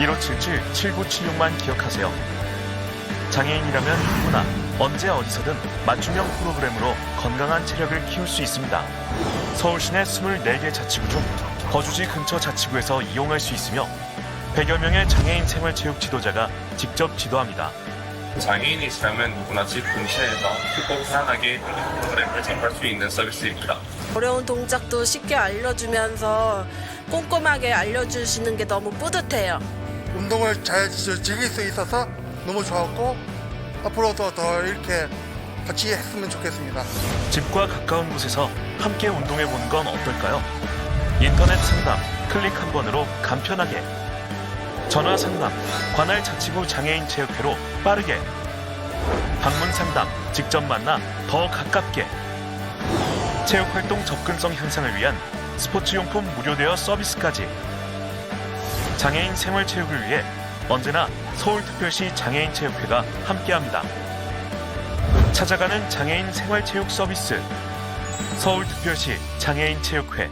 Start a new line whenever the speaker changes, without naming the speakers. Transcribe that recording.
1577-7976만 기억하세요. 장애인이라면 누구나 언제 어디서든 맞춤형 프로그램으로 건강한 체력을 키울 수 있습니다. 서울 시내 24개 자치구 중 거주지 근처 자치구에서 이용할 수 있으며 100여 명의 장애인 생활체육 지도자가 직접 지도합니다.
장애인이시라면 누구나 집 근처에서 쉽고 편안하게 운동 프로그램을 접할 수 있는 서비스입니다.
어려운 동작도 쉽게 알려주면서 꼼꼼하게 알려주시는 게 너무 뿌듯해요.
운동을 잘 지- 즐길 수 있어서 너무 좋았고 앞으로도 더 이렇게 같이 했으면 좋겠습니다.
집과 가까운 곳에서 함께 운동해 보는 건 어떨까요? 인터넷 상담 클릭 한 번으로 간편하게 전화 상담 관할 자치구 장애인 체육회로 빠르게 방문 상담 직접 만나 더 가깝게 체육 활동 접근성 향상을 위한 스포츠 용품 무료 대여 서비스까지. 장애인 생활 체육을 위해 언제나 서울특별시 장애인 체육회가 함께합니다. 찾아가는 장애인 생활체육 서비스. 서울특별시 장애인 체육회